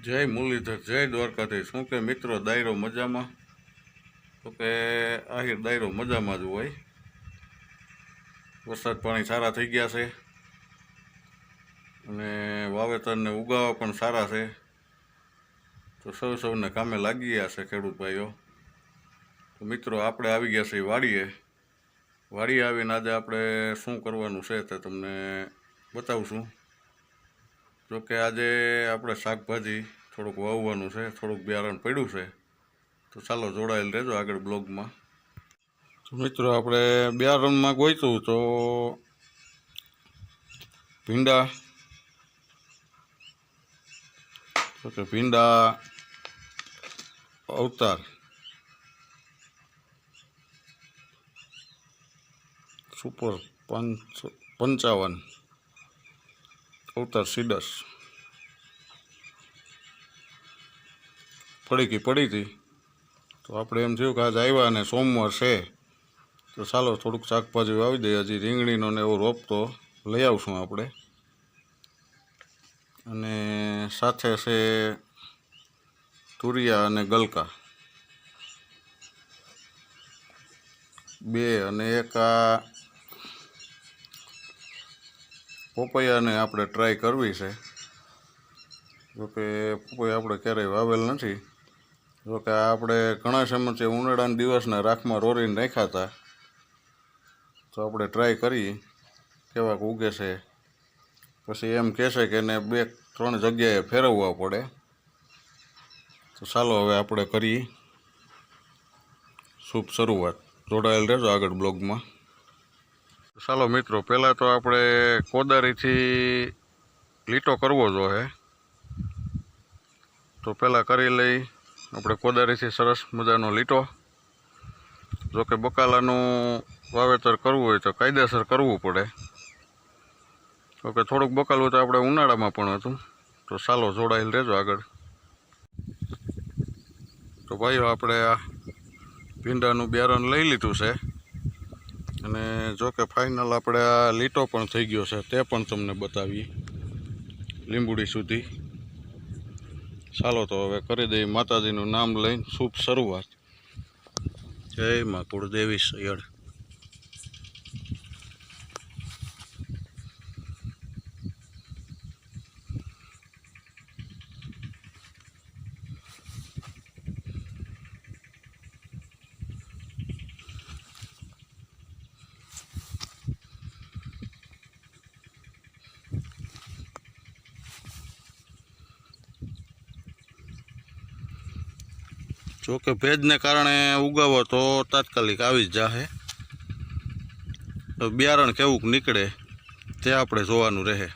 જય મુરલીધર, જય દ્વારકાધીશ. શું કે મિત્રો, દાયરો મજામાં? તો કે આહિર દાયરો મજામાં જ હોય. વરસાદ પાણી સારા થઈ ગયા છે. અને વાવેતરને ઉગાવા પણ સારા છે. તો સૌ સૌને કામે લાગી ગયા છે ખેડૂત ભાઈઓ. તો મિત્રો, આપણે આવી ગયા છીએ વાડીએ. વાડીએ આવીને આજે આપણે શું કરવાનું છે તે તમને બતાવશું જોકે આજે આપણે શાકભાજી થોડુંક વાવવાનું છે, થોડુંક બિયારણ પડ્યું છે, તો ચાલો જોડાયેલ રહેજો આગળ બ્લોગમાં. તો મિત્રો, આપણે બિયારણમાં ગોઈતું તો ભીંડા. તો ભીંડા અવતાર. સુપર પંચ પંચાવન. અવતાર સીડસ. પડી પડી હતી. તો આપણે એમ થયું કે આજ આવ્યા અને સોમવાર છે. તો ચાલો થોડુંક શાકભાજી વાવી દઈએ. હજી રીંગણીનો ને એવો રોપ તો લઈ આવશું આપણે. અને સાથે છે તુરિયા અને ગલકા. બે અને એક આ પોપૈયાને આપણે ટ્રાય કરવી છે. જોકે પોપૈયા આપણે ક્યારેય વાવેલ નથી. જોકે કે આપણે ઘણા સમયથી ઉનાળાના દિવસના રાખમાં રોરીને રાખ્યા તો આપણે ટ્રાય કરીએ કેવાક ઉગે છે. પછી એમ કહેશે કે એને બે ત્રણ જગ્યાએ ફેરવવા પડે. તો ચાલો હવે આપણે કરીએ શુભ શરૂઆત. જોડાયેલ રહેજો આગળ બ્લોગમાં. ચાલો મિત્રો, પહેલાં તો આપણે કોદારીથી લીટો કરવો જોઈએ. તો પહેલાં કરી લઈ. આપણે કોદારીથી સરસ મજાનો લીટો. જોકે બકાલાનું વાવેતર કરવું હોય તો કાયદેસર કરવું પડે. તો થોડુંક બકાલું તો આપણે ઉનાળામાં પણ હતું. તો સાલો જોડાયેલ રહેજો આગળ. તો ભાઈઓ, આપણે આ ભીંડાનું બિયારણ લઈ લીધું છે. અને જો કે ફાઇનલ આપણે આ લીટો પણ થઈ ગયો છે, તે પણ તમને બતાવીએ. લીંબુડી સુધી. ચાલો તો હવે કરી દઈએ માતાજીનું નામ લઈને શુભ શરૂઆત. જય મા કુળદેવી સૈયડ જો કે ભેજને કારણે ઉગાવો તો તાત્કાલિક આવી જ જાહે. તો બિયારણ કેવું નીકળે તે આપણે જોવાનું રહે.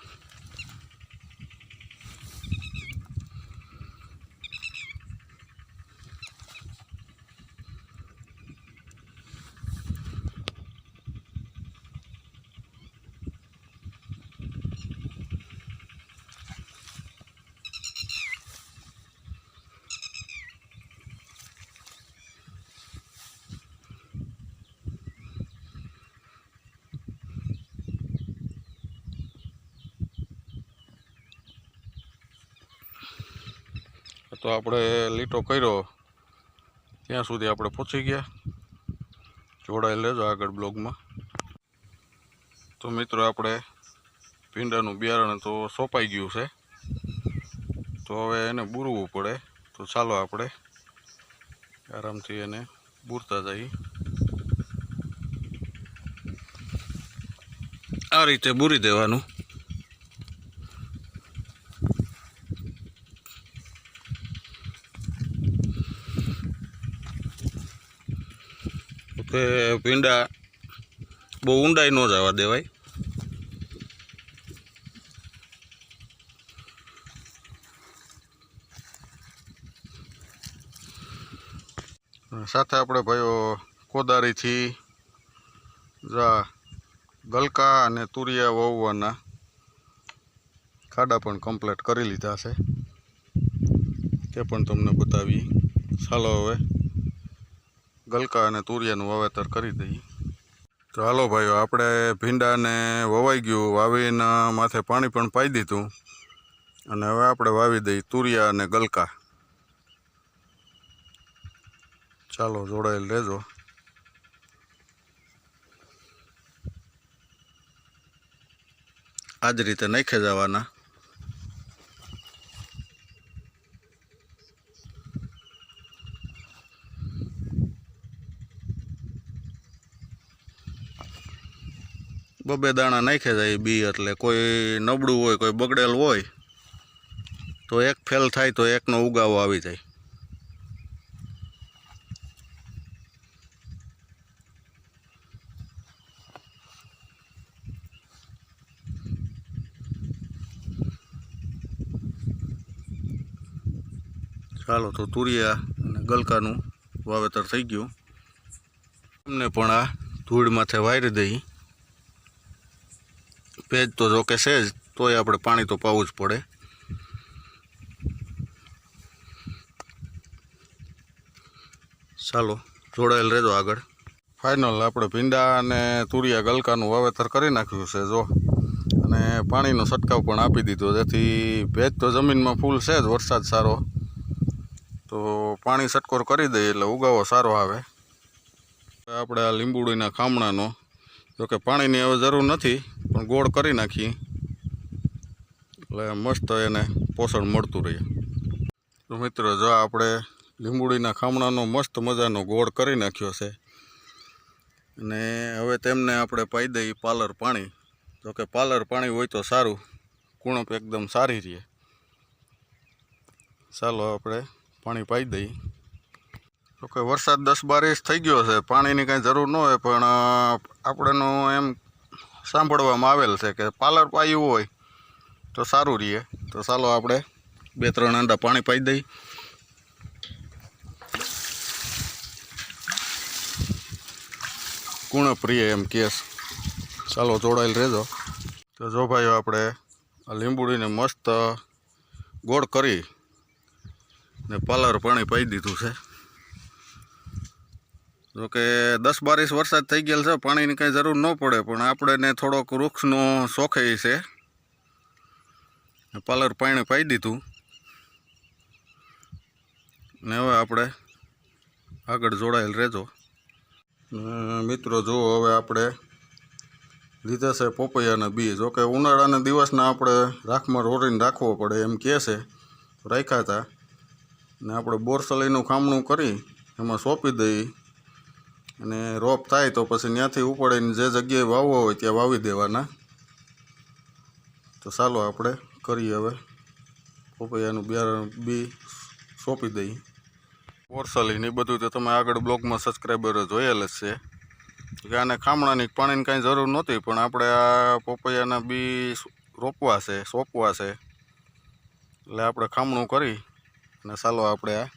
તો આપણે લીટો કર્યો. ત્યાં સુધી આપણે પહોંચી ગયા. જોડાઈ લેજો આગળ બ્લોગમાં. તો મિત્રો આપણે ભીંડાનું બિયારણ તો સોંપાઈ ગયું છે. તો હવે એને બૂરવું પડે. તો ચાલો આપણે આરામથી એને બૂરતા જઈએ. આ રીતે બૂરી દેવાનું. કે પીંડા બહુ ઊંડાઈ ન જવા દેવાય. સાથે આપણે ભાઈઓ કોદારીથી જા ગલકા અને તુરિયા વાવવાના ખાડા પણ કમ્પ્લીટ કરી લીધા છે. તે પણ તમને બતાવીએ. ચાલો હવે. ગલકા અને તુરિયાનું વાવેતર કરી દઈએ. તો હાલો ભાઈઓ, આપણે ભીંડાને વવાઈ ગયું. વાવીને માથે પાણી પણ પાઈ દીધું. અને હવે આપણે વાવી દઈએ તુરિયા અને ગલકા. ચાલો, જોડાયેલ રહેજો. આ જ રીતે નાખી જવાના. બબે દાણા નાખ્યા જાય બી એટલે કોઈ નબળું હોય, કોઈ બગડેલ હોય, તો એક ફેલ થાય તો એકનો ઉગાવો આવી જાય. ચાલો તો તુરિયા અને ગલકાનું વાવેતર થઈ ગયું. એમને પણ આ ધૂળ માથે વાયરી દઈ. ભેજ તો જોકે છે જ, તોય આપણે પાણી તો પાવું જ પડે. ચાલો, જોડાયેલ રહેજો આગળ. ફાઇનલ આપણે ભીંડા અને તુરિયા ગલકાનું વાવેતર કરી નાખ્યું છે, જો. અને પાણીનો છંટકાવ પણ આપી દીધો, જેથી ભેજ તો જમીનમાં ફૂલ છે જ, વરસાદ સારો. તો પાણી છટકોર કરી દઈએ એટલે ઉગાવો સારો આવે. આપણે આ લીંબુડીના ખામણાનો જોકે પાણીની હવે જરૂર નથી. ગોળ કરી નાખીએ એટલે મસ્ત એને પોષણ મળતું રહે. તો મિત્રો, જો આપણે લીંબુડીના ખામણાનો મસ્ત મજાનો ગોળ કરી નાખ્યો છે. અને હવે તેમને આપણે પાઈ દઈએ પાલર પાણી. જોકે પાલર પાણી હોય તો સારું. કુણપ એકદમ સારી રહે. ચાલો આપણે પાણી પાઈ દઈએ. જોકે વરસાદ દસ બાર થઈ ગયો છે. પાણીની કાંઈ જરૂર ન હોય, પણ આપણેનું એમ સાંભળવામાં આવેલ છે કે પાલર પાયું હોય તો સારું રહે. તો ચાલો આપણે બે ત્રણ આંડા પાણી પાઈ દઈ કુણ પ્રિય એમ કેસ ચાલો જોડાયેલ રહેજો. તો જો ભાઈઓ, આપણે આ લીંબુડીને મસ્ત ગોળ કરી ને પાલર પાણી પાઈ દીધું છે. જોકે દસ બારીસ વરસાદ થઈ ગયેલ છે, પાણીની કાંઈ જરૂર ન પડે, પણ આપણે થોડોક વૃક્ષનો શોખે છે. પાલર પાણી પાઈ દીધું. ને હવે આપણે આગળ જોડાયેલ રહેજો. મિત્રો જુઓ હવે આપણે લીધા છે પોપૈયાના બી. જોકે ઉનાળાના દિવસના આપણે રાખમાં રોરીને રાખવો પડે એમ કહે છે. રાખ્યા હતા. ને આપણે બોરસલીનું ખામણું કરી એમાં સોંપી દઈ. અને રોપ થાય તો પછી ત્યાંથી ઉપાડીને જે જગ્યાએ વાવવો હોય ત્યાં વાવી દેવાના. તો ચાલો આપણે કરીએ હવે. પોપૈયાનું બિયારણ બી સોંપી દઈએ. બોરસલી એ બધું તો તમે આગળ બ્લોગમાં સબસ્ક્રાઈબરો જોયેલ જ છે. કે આને ખામણાની પાણીની કાંઈ જરૂર નહોતી, પણ આપણે આ પોપૈયાના બી રોપવા છે, સોંપવા છે. એટલે આપણે ખામણું કરી અને ચાલો આપણે આ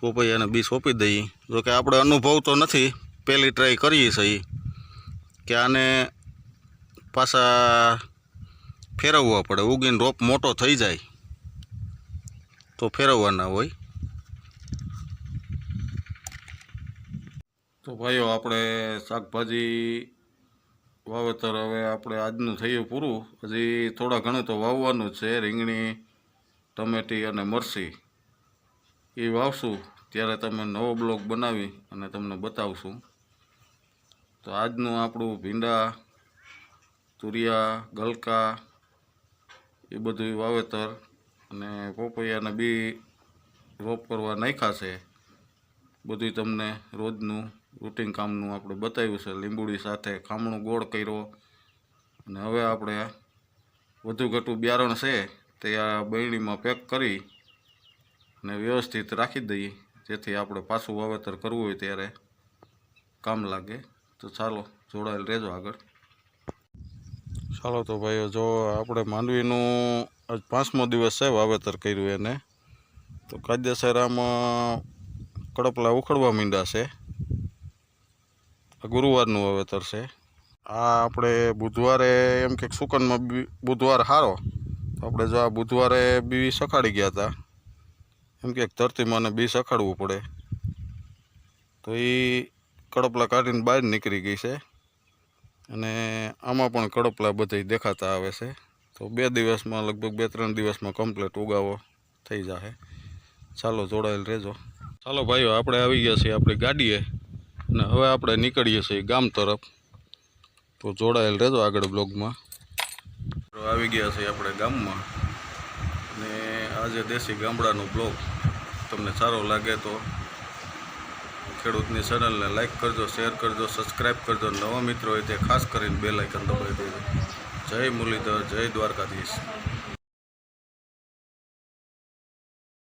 પોપૈયાને બી સોંપી દઈએ જોકે આપણે અનુભવ તો નથી પહેલી ટ્રાય કરીએ છીએ કે આને પાછા ફેરવવા પડે. ઉગીને રોપ મોટો થઈ જાય. તો ફેરવવાના હોય. તો ભાઈઓ, આપણે શાકભાજી વાવેતર હવે આપણે આજનું થયું પૂરું. હજી થોડા ઘણું તો વાવવાનું છે. રીંગણી, ટમેટી અને મરસી. એ વાવશું, ત્યારે તમે નવો બ્લોગ બનાવી અને તમને બતાવશું. તો આજનું આપણું ભીંડા, તુરિયા, ગલકા, એ બધું વાવેતર અને પોપૈયાને બી રોપ કરવા નાખ્યા છે. બધું તમને રોજનું રૂટિન કામનું આપણે બતાવ્યું છે. લીંબુડી સાથે ખામણું ગોળ કર્યો અને હવે આપણે વધુ ઘટું બિયારણ છે તે આ બરણીમાં પેક કરી અને વ્યવસ્થિત રાખી દઈએ. જેથી આપણે પાછું વાવેતર કરવું હોય ત્યારે કામ લાગે. તો ચાલો, જોડાયેલ રહેજો આગળ. ચાલો તો ભાઈઓ, જો આપણે માંડવીનું આજ પાંચમો દિવસ છે વાવેતર કર્યું એને. તો કાયદેસર આમાં કડપલા ઉખડવા માંડ્યા છે. ગુરુવારનું વાવેતર છે. આ આપણે બુધવારે એમ કે સુકનમાં બુધવાર તો આપણે જો આ બુધવારે બી સખાડી ગયા હતા. એમ કે ધરતીમાંને બી સખાડવું પડે. તો એ કડપલા કાઢીને બહાર નીકળી ગઈ છે. અને આમાં પણ કડપલા બધા દેખાતા આવે છે. તો બે દિવસમાં, લગભગ બે ત્રણ દિવસમાં કમ્પ્લીટ ઉગાવો થઈ જશે ચાલો જોડાયેલ રહેજો. ચાલો ભાઈઓ, આપણે આવી ગયા છીએ આપણી ગાડીએ. અને હવે આપણે નીકળીએ છીએ ગામ તરફ. તો જોડાયેલ રહેજો આગળ બ્લોગમાં આવી ગયા છીએ આપણે ગામમાં. ને આજે દેશી ગામડાનો બ્લોગ તમને સારો લાગે તો ખેડૂતની ચેનલને લાઈક કરજો શેર કરજો સબસ્ક્રાઇબ કરજો. નવા મિત્રો હોય તે ખાસ કરીને બે લાઇકન દબાવી દેજો. જય મુરલીધર, જય દ્વારકાધીશ.